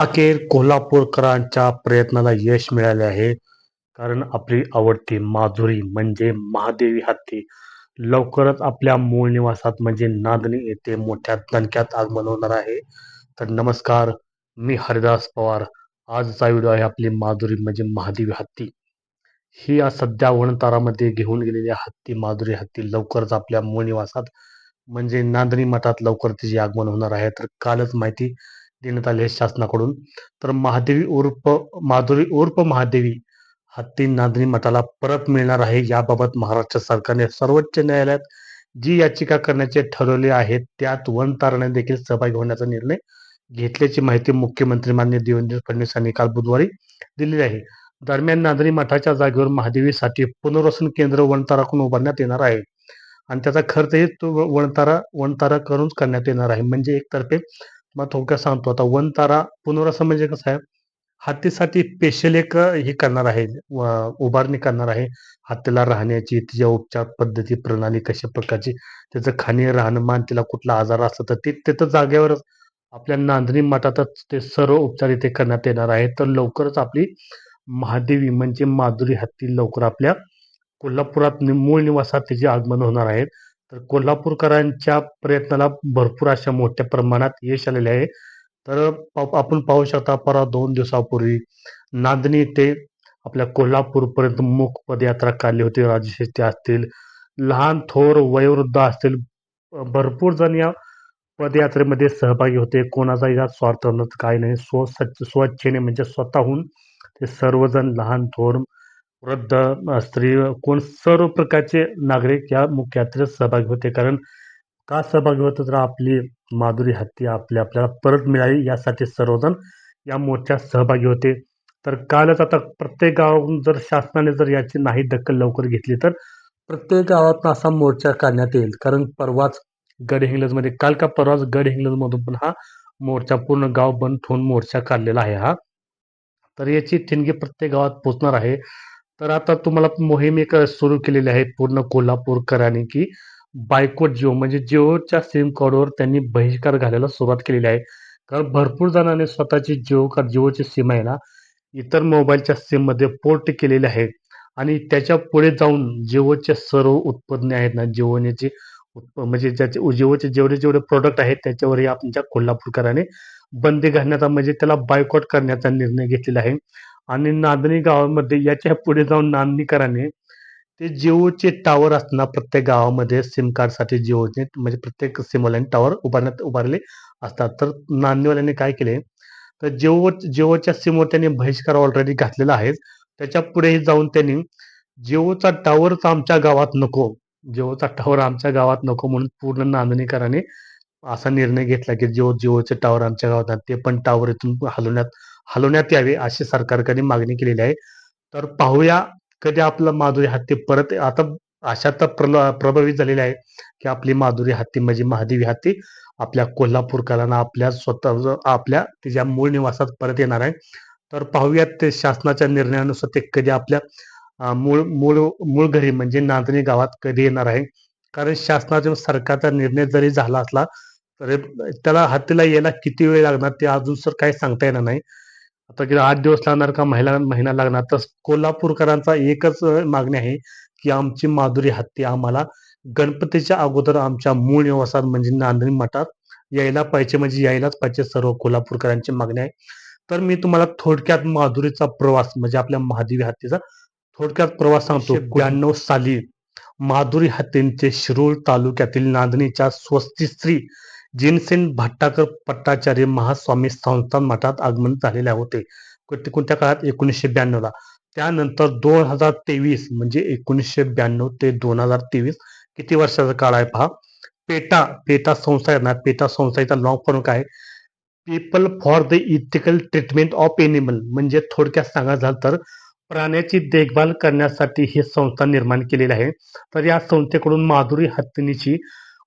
अखेर कोल्हापूरकरांच्या प्रयत्नाला यश मिळाले आहे. कारण आपली आवडती माधुरी म्हणजे महादेवी हत्ती. लवकरच आपल्या मूळ निवासात म्हणजे नांदणी येथे मोठ्या दणक्यात आगमन होणार आहे. तर नमस्कार मी हरिदास पवार. आजचा व्हिडिओ आहे आपली माधुरी म्हणजे महादेवी हत्ती. ही आज सध्या वनतारामध्ये घेऊन गेलेली हत्ती माधुरी हत्ती लवकरच आपल्या मूळ निवासात म्हणजे नांदणी मठात लवकर तिचे आगमन होणार आहे. तर कालच माहिती देण्यात आले आहे शासनाकडून. तर महादेवी उर्फ माधुरी उर्फ महादेवी हत्ती नांदणी मठाला परत मिळणार आहे. याबाबत महाराष्ट्र सरकारने सर्वोच्च न्यायालयात जी याचिका करण्याचे ठरवले आहे त्यात वन तारणे देखील सहभागी होण्याचा निर्णय घेतल्याची माहिती मुख्यमंत्री मान्य देवेंद्र फडणवीस यांनी काल बुधवारी दिलेली आहे. दरम्यान नांदणी मठाच्या जागेवर महादेवीसाठी पुनर्वसन केंद्र वनताराकडून उभारण्यात येणार आहे आणि त्याचा खर्चही तो वनतारा वनतारा करूनच करण्यात येणार आहे. म्हणजे एकतर्फे मग थोडक्यात सांगतो. आता वन तारा पुनर्वसन म्हणजे कसं आहे? हत्तीसाठी स्पेशल एक हे करणार आहे उभारणी करणार आहे. हत्तीला राहण्याची तिच्या उपचार पद्धती प्रणाली कशा प्रकारची त्याचं खाणे राहणीमान तिला कुठला आजार असतं तर ते तिथं जागेवरच. आपल्या नांदणी मठातच ते सर्व उपचार इथे करण्यात येणार आहे. तर लवकरच आपली महादेवी म्हणजे माधुरी हत्ती लवकर आपल्या कोल्हापुरात मूळ निवासात तिचे आगमन होणार आहेत. तर कोल्हापूरकरांच्या प्रयत्नाला भरपूर अशा मोठ्या प्रमाणात यश आलेले आहे. तर आपण पाहू शकता परवा दोन दिवसापूर्वी नांदणी ते आपल्या कोल्हापूरपर्यंत मुख पदयात्रा काढली होती. राजश्री असतील लहान थोर वयोवृद्ध असतील भरपूर जण या पदयात्रेमध्ये सहभागी होते. कोणाचा या स्वार्थ काही नाही. स्व स्वच्छेने म्हणजे स्वतःहून ते सर्वजण लहान थोर वृद्ध स्त्री कोण सर्व प्रकारचे नागरिक या मुख्य यात्रेत सहभागी होते. कारण का सहभागी होतं तर आपली माधुरी हत्ती आपल्या आपल्याला परत मिळावी यासाठी सर्वजण या मोर्चात सहभागी होते. तर कालच आता प्रत्येक गावातून जर शासनाने जर याची नाही दखल लवकर घेतली तर प्रत्येक गावातून असा मोर्चा काढण्यात येईल. कारण परवाच गडहिंग्लजमध्ये काल का परवाच गडहिंग्लजमधून पण हा मोर्चा पूर्ण गाव बंद ठेवून मोर्चा काढलेला आहे हा. तर याची ठिणगी प्रत्येक गावात पोचणार आहे. तर आता तुम्हाला मोहीम एक सुरू केलेली आहे पूर्ण कोल्हापूरकरांनी की बायकोट जिओ. म्हणजे जिओच्या सिम कार्डवर त्यांनी बहिष्कार घालायला सुरुवात केलेली आहे. कारण भरपूर जणांनी स्वतःची जिओ कार्ड जिओची सिम आहे ना इतर मोबाईलच्या सिममध्ये पोर्ट केलेले आहे आणि त्याच्या पुढे जाऊन जिओचे सर्व उत्पन्न आहेत ना जिओने जे म्हणजे ज्याचे जिओचे जेवढे जेवढे प्रोडक्ट आहेत त्याच्यावरही आमच्या कोल्हापूरकरांनी बंदी घालण्याचा म्हणजे त्याला बायकॉट करण्याचा निर्णय घेतलेला आहे. आणि नांदणी गावामध्ये याच्यापुढे जाऊन नांदणीकरांनी ते जिओचे टावर असताना प्रत्येक गावामध्ये सिम कार्डसाठी जिओचे म्हणजे प्रत्येक सिमवाल्याने टावर उभारण्यात उभारले असतात. तर नांदणीवाल्यांनी काय केले? तर जिओ जिओच्या सिमवर त्यांनी बहिष्कार ऑलरेडी घातलेला आहे. त्याच्या पुढेही जाऊन त्यांनी जिओचा टावरच आमच्या गावात नको जिओचा टावर आमच्या गावात नको म्हणून पूर्ण नांदणीकरांनी असा निर्णय घेतला की जिओ जिओचे टावर आमच्या गावात ते पण टावर इथून हलवण्यात हलवण्यात यावे अशी सरकारकडे मागणी केलेली आहे. तर पाहूया कधी आपलं माधुरी हत्ती परत आता अशा तर प्रभावित झालेले आहे की आपली माधुरी हत्ती म्हणजे महादेवी हत्ती आपल्या कोल्हापूरकरांना आपल्या स्वतः आपल्या तिच्या मूळ निवासात परत येणार आहे. तर पाहूयात ते शासनाच्या निर्णयानुसार ते कधी आपल्या मूळ मूळ मूळ घरी म्हणजे नांदणी गावात कधी येणार आहे. कारण शासनाचा सरकारचा निर्णय जरी झाला असला तर त्याला हत्तीला यायला किती वेळ लागणार ते अजून सर काही सांगता येणार नाही. आता किती आठ दिवस लागणार का महिला महिना लागणार? तर कोल्हापूरकरांचा एकच मागणी आहे की आमची माधुरी हत्ती आम्हाला गणपतीच्या अगोदर आमच्या मूळ निवासात म्हणजे नांदणी मठात यायला पाहिजे म्हणजे यायलाच पाहिजे सर्व कोल्हापूरकरांची मागणी आहे. तर मी तुम्हाला थोडक्यात माधुरीचा प्रवास म्हणजे आपल्या महादेवी हत्तीचा थोडक्यात प्रवास सांगतो. ब्याण्णव साली माधुरी हत्तींचे शिरूर तालुक्यातील नांदणीच्या स्वस्तिश्री जिनसेन भट्टाकर पट्टाचार्य महास्वामी संस्थान मठात आगमन झालेले होते. कोणत्या काळात? एकोणीसशे ब्याण्णव ला त्यानंतर दोन हजार तेवीस म्हणजे एकोणीसशे ब्याण्णव ते दोन हजार तेवीस किती वर्षाचा काळ आहे पहा? पेटा पेटा संस्था आहे ना? पेटा संस्थेचा लॉंग फॉर्म काय people for the ethical treatment of animal म्हणजे थोडक्यात सांगायचं झालं तर प्राण्याची देखभाल करण्यासाठी ही संस्था निर्माण केलेली आहे. तर या संस्थेकडून माधुरी हत्तीनीची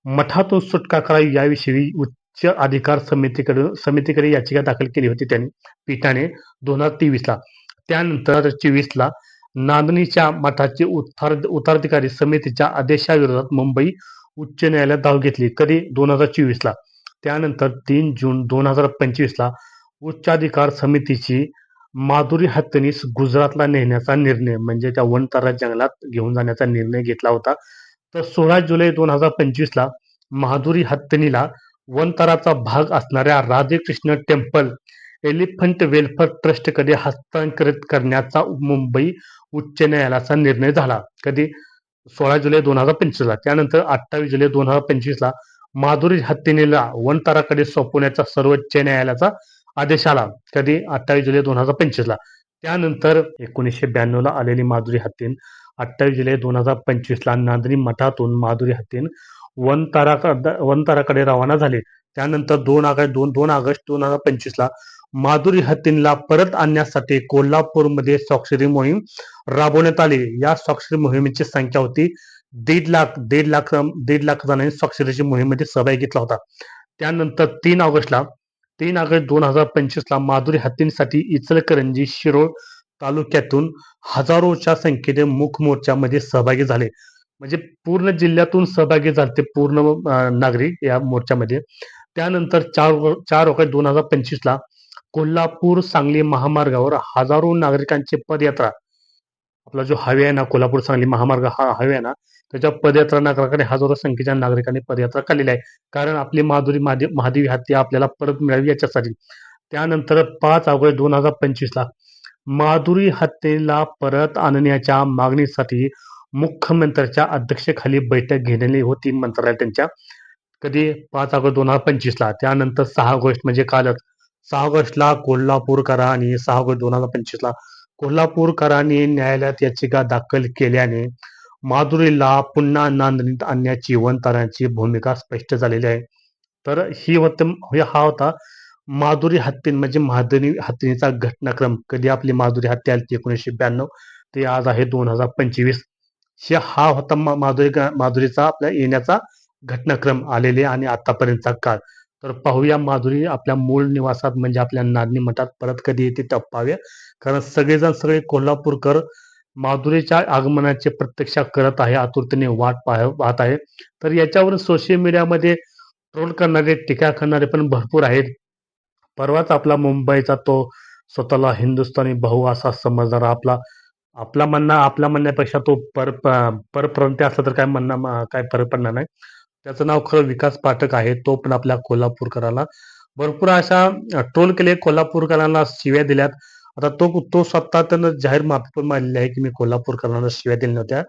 मठातून सुटका करावी याविषयी उच्च अधिकार समितीकडे समितीकडे याचिका दाखल केली होती त्यांनी. पीठाने दोन हजार तेवीसला त्यानंतर चोवीसला नांदणीच्या मठाचे उत्तर उत्तराधिकारी समितीच्या आदेशाविरोधात मुंबई उच्च न्यायालयात धाव घेतली. कधी? दोन हजार चोवीसला. त्यानंतर तीन जून दोन हजार पंचवीसला उच्चाधिकार समितीची माधुरी हत्तनीस गुजरातला नेण्याचा निर्णय म्हणजे त्या वनतारा जंगलात घेऊन जाण्याचा निर्णय घेतला होता. तर सोळा जुलै दोन हजार पंचवीसला माधुरी हत्तीनीला वनतराचा भाग असणाऱ्या राधेकृष्ण टेम्पल एलिफंट वेलफेअर ट्रस्टकडे हस्तांतरित करण्याचा मुंबई उच्च न्यायालयाचा निर्णय झाला. कधी? सोळा जुलै दोन हजार पंचवीसला. त्यानंतर अठ्ठावीस जुलै दोन हजार पंचवीसला माधुरी हत्तीनीला वनताराकडे सोपवण्याचा सर्वोच्च न्यायालयाचा आदेश आला. कधी? अठ्ठावीस जुलै दोन हजार पंचवीसला. त्यानंतर एकोणीसशे ब्याण्णवला आलेली माधुरी हत्तीन अठ्ठावीस जुलै दोन हजार पंचवीसला नांदणी मठातून माधुरी हत्तीन वनतारा वनताराकडे रवाना झाले. त्यानंतर दोन ऑगस्ट दोन दोन ऑगस्ट दोन हजार पंचवीसला माधुरी हत्तींला परत आणण्यासाठी कोल्हापूरमध्ये स्वाक्षरी मोहीम राबवण्यात आली. या स्वाक्षरी मोहिमेची संख्या होती दीड लाख दीड लाख दीड लाख जणांनी स्वाक्षरीची मोहिमेमध्ये सहभाग घेतला होता. त्यानंतर तीन ऑगस्टला तीन ऑगस्ट दोन हजार पंचवीसला माधुरी हत्तींसाठी इचलकरंजी शिरोळ तालुक्यातून हजारोच्या संख्येने मुख मोर्चामध्ये सहभागी झाले. म्हणजे पूर्ण जिल्ह्यातून सहभागी झाले पूर्ण नागरिक या मोर्चामध्ये. त्यानंतर चार चार ऑगस्ट दोन हजार पंचवीसला कोल्हापूर सांगली महामार्गावर हजारो नागरिकांची पदयात्रा आपला जो हायवे आहे ना कोल्हापूर सांगली महामार्ग हा हायवे आहे ना त्याच्या पदयात्रा नागरिकांनी हजारो संख्येच्या नागरिकांनी पदयात्रा काढलेली आहे. कारण आपली माधुरी महादेवी हत्या आपल्याला परत मिळावी याच्यासाठी. त्यानंतर पाच ऑगस्ट दोन हजार पंचवीसला माधुरी हत्येला परत आणण्याच्या मागणीसाठी मुख्यमंत्र्यांच्या अध्यक्षेखाली बैठक घेतलेली होती. मंत्रालय त्यांच्या कधी पाच ऑगस्ट दोन हजार पंचवीसला त्यानंतर सहा ऑगस्ट म्हणजे कालच. सहा ऑगस्टला कोल्हापूरकरांनी सहा ऑगस्ट दोन हजार पंचवीसला कोल्हापूरकरांनी न्यायालयात याचिका दाखल केल्याने माधुरीला पुन्हा नांदणीत आणण्याची वनतारांची भूमिका स्पष्ट झालेली आहे. तर ही होत हा होता माधुरी हत्तीन म्हणजे माधुरी हत्तीचा घटनाक्रम. कधी आपली माधुरी हत्या आली एकोणीसशे ब्याण्णव? ते आज आहे दोन हजार पंचवीस. हा होता माधुरी माधुरीचा आपल्या येण्याचा घटनाक्रम आलेले आणि आतापर्यंतचा काळ. तर पाहूया माधुरी आपल्या मूळ निवासात म्हणजे आपल्या नादनी मठात परत कधी येते टप्पाव्या कारण सगळेजण सगळे कोल्हापूरकर माधुरीच्या आगमनाचे प्रत्यक्षा करत आहे आतुरतेने वाट पाहत आहे. तर याच्यावर सोशल मीडियामध्ये ट्रोल करणारे टीका करणारे पण भरपूर आहेत. परवाच आपला मुंबईचा तो स्वतःला हिंदुस्थानी भाऊ असा समजणारा आपला आपला म्हणणं आपल्या म्हणण्यापेक्षा तो पर परप्रांती असला तर काय म्हणणं काय फरक पडणार नाही. त्याचं नाव खरं विकास पाठक आहे तो पण आपल्या कोल्हापूरकराला भरपूर अशा ट्रोल केले कोल्हापूरकरांना शिव्या दिल्यात. आता तो तो स्वतः त्यानं जाहीर माफी पण मारलेली आहे की मी कोल्हापूरकरांना शिव्या दिल्या नव्हत्या.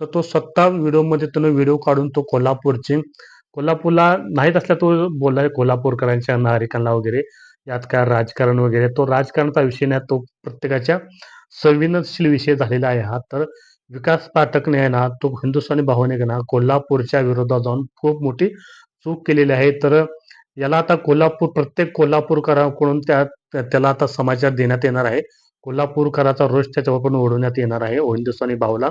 तर तो स्वतः व्हिडिओमध्ये त्यानं व्हिडिओ काढून तो कोल्हापूरची कोल्हापूरला नाहीत असल्या तो बोललाय कोल्हापूरकरांच्या नागरिकांना वगैरे. यात काय राजकारण वगैरे तो राजकारणाचा विषय नाही तो प्रत्येकाच्या संवेदनशील विषय झालेला आहे हा. तर विकास पाठकने आहे ना तो हिंदुस्थानी भावाने ना कोल्हापूरच्या विरोधात जाऊन खूप मोठी चूक केलेली आहे. तर याला आता कोल्हापूर प्रत्येक कोल्हापूरकरांकडून त्या त्याला आता समाचार देण्यात येणार आहे. कोल्हापूरकराचा रोष त्याच्यावर पण ओढवण्यात येणार आहे हिंदुस्थानी भावला.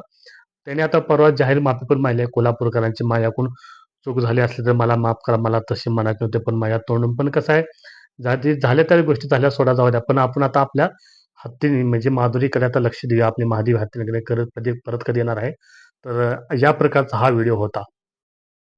त्याने आता परवा जाहीर माफी पण माहिली आहे कोल्हापूरकरांची. माझ्याकडून चूक झाली असली तर मला माफ करा मला तसे म्हणायचे होते पण माझ्या तोंडून पण कसं आहे झाल्या त्या गोष्टी झाल्या सोडा जाऊ द्या. पण आपण आता आपल्या हत्तीने म्हणजे माधुरीकडे आता लक्ष देऊया. आपली महादेवी हत्तीकडे करत कधी परत कधी येणार आहे? तर या प्रकारचा हा व्हिडिओ होता.